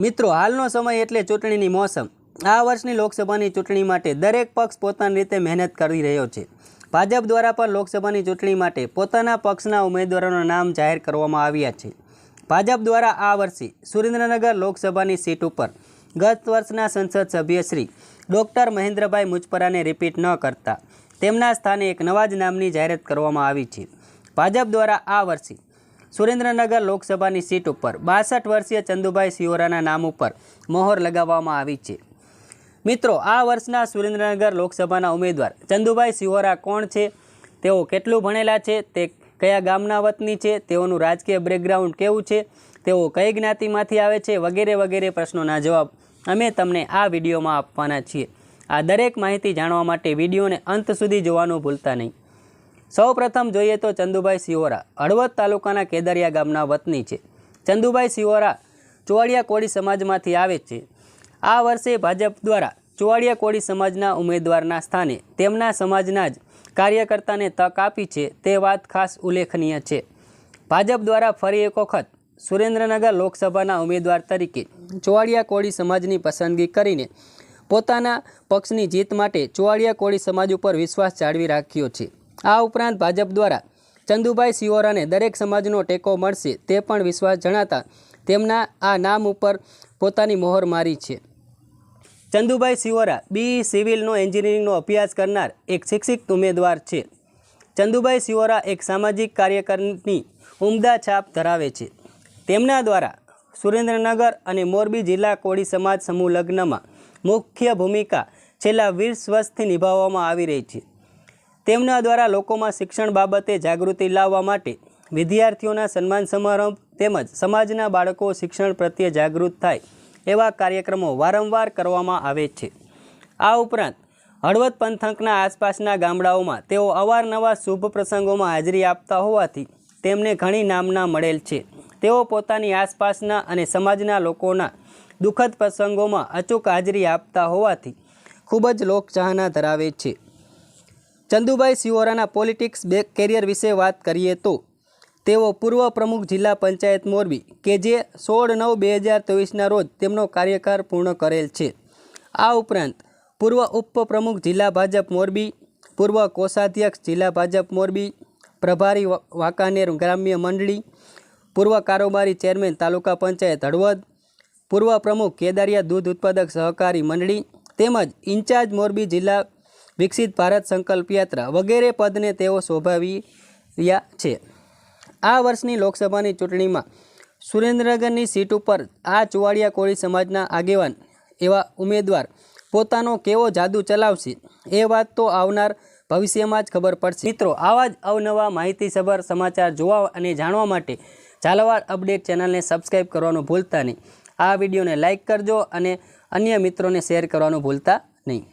મિત્રો, હાલનો સમય એટલે ચૂંટણીની મોસમ. આ વર્ષની લોકસભાની ચૂંટણી માટે દરેક પક્ષ પોતાની રીતે મહેનત કરી રહ્યો છે. ભાજપ દ્વારા પણ લોકસભાની ચૂંટણી માટે પોતાના પક્ષના ઉમેદવારોના નામ જાહેર કરવામાં આવ્યા છે. ભાજપ દ્વારા આ વર્ષે સુરેન્દ્રનગર લોકસભાની સીટ ઉપર ગત વર્ષના સંસદ સભ્ય શ્રી ડૉક્ટર મહેન્દ્રભાઈ મુજપરાને રિપીટ ન કરતા તેમના સ્થાને એક નવા જ નામની જાહેરાત કરવામાં આવી છે. ભાજપ દ્વારા આ વર્ષે સુરેન્દ્રનગર લોકસભાની સીટ ઉપર બાસઠ વર્ષીય ચંદુભાઈ સિયોરાના નામ ઉપર મહોર લગાવવામાં આવી છે. મિત્રો, આ વર્ષના સુરેન્દ્રનગર લોકસભાના ઉમેદવાર ચંદુભાઈ સિહોરા કોણ છે? તેઓ કેટલું ભણેલા છે? તે કયા ગામના વતની છે? તેઓનું રાજકીય બેકગ્રાઉન્ડ કેવું છે? તેઓ કઈ જ્ઞાતિમાંથી આવે છે? વગેરે વગેરે પ્રશ્નોના જવાબ અમે તમને આ વિડીયોમાં આપવાના છીએ. આ દરેક માહિતી જાણવા માટે વિડીયોને અંત સુધી જોવાનું ભૂલતા નહીં. સૌ પ્રથમ જોઈએ તો ચંદુભાઈ સિહોરા, હળવદ તાલુકાના કેદરિયા ગામના વતની છે. ચંદુભાઈ સિહોરા ચોવાડિયા કોળી સમાજમાંથી આવે છે. આ વર્ષે ભાજપ દ્વારા ચોવાડિયા કોળી સમાજના ઉમેદવારના સ્થાને તેમના સમાજના જ કાર્યકર્તાને તક આપી છે તે વાત ખાસ ઉલ્લેખનીય છે. ભાજપ દ્વારા ફરી એક વખત સુરેન્દ્રનગર લોકસભાના ઉમેદવાર તરીકે ચોવાડિયા કોળી સમાજની પસંદગી કરીને પોતાના પક્ષની જીત માટે ચોવાડિયા કોળી સમાજ ઉપર વિશ્વાસ જાળવી રાખ્યો છે. આ ઉપરાંત ભાજપ દ્વારા ચંદુભાઈ સિયોરાને દરેક સમાજનો ટેકો મળશે તે પણ વિશ્વાસ જણાતા તેમના આ નામ ઉપર પોતાની મોહર મારી છે. ચંદુભાઈ સિયોરા બી સિવિલનો એન્જિનિયરિંગનો અભ્યાસ કરનાર એક શિક્ષિત ઉમેદવાર છે. ચંદુભાઈ સિયોરા એક સામાજિક કાર્યકરની ઉમદા છાપ ધરાવે છે. તેમના દ્વારા સુરેન્દ્રનગર અને મોરબી જિલ્લા કોળી સમાજ સમૂહ લગ્નમાં મુખ્ય ભૂમિકા છેલ્લા વીસ વર્ષથી નિભાવવામાં આવી રહી છે. તેમના દ્વારા લોકોમાં શિક્ષણ બાબતે જાગૃતિ લાવવા માટે વિદ્યાર્થીઓના સન્માન સમારંભ તેમજ સમાજના બાળકો શિક્ષણ પ્રત્યે જાગૃત થાય એવા કાર્યક્રમો વારંવાર કરવામાં આવે છે. આ ઉપરાંત હળવદ પંથકના આસપાસના ગામડાઓમાં તેઓ અવારનવાર શુભ પ્રસંગોમાં હાજરી આપતા હોવાથી તેમને ઘણી નામના મળેલ છે. તેઓ પોતાની આસપાસના અને સમાજના લોકોના દુઃખદ પ્રસંગોમાં અચૂક હાજરી આપતા હોવાથી ખૂબ જ લોકચાહના ધરાવે છે. ચંદુભાઈ સિવોરાના પોલિટિક્સ બે કેરિયર વિશે વાત કરીએ તો, તેઓ પૂર્વ પ્રમુખ જિલ્લા પંચાયત મોરબી કે જે સોળ નવ બે હજાર ચોવીસના રોજ તેમનો કાર્યકાળ પૂર્ણ કરેલ છે. આ ઉપરાંત, પૂર્વ ઉપપ્રમુખ જિલ્લા ભાજપ મોરબી, પૂર્વ કોષાધ્યક્ષ જિલ્લા ભાજપ મોરબી, પ્રભારી વાંકાનેર ગ્રામ્ય મંડળી, પૂર્વ કારોબારી ચેરમેન તાલુકા પંચાયત હળવદ, પૂર્વ પ્રમુખ કેદારિયા દૂધ ઉત્પાદક સહકારી મંડળી તેમજ ઇન્ચાર્જ મોરબી જિલ્લા વિકસિત ભારત સંકલ્પ યાત્રા વગેરે પદને તેઓ શોભાવી રહ્યા છે. આ વર્ષની લોકસભાની ચૂંટણીમાં સુરેન્દ્રનગરની સીટ ઉપર આ ચુવાડિયા કોળી સમાજના આગેવાન એવા ઉમેદવાર પોતાનો કેવો જાદુ ચલાવશે એ વાત તો આવનાર ભવિષ્યમાં જ ખબર પડશે. મિત્રો, આવા જ અવનવા માહિતીસભર સમાચાર જોવા અને જાણવા માટે ઝાલાવાડ અપડેટ ચેનલને સબસ્ક્રાઈબ કરવાનું ભૂલતા નહીં. આ વિડીયોને લાઇક કરજો અને અન્ય મિત્રોને શેર કરવાનું ભૂલતા નહીં.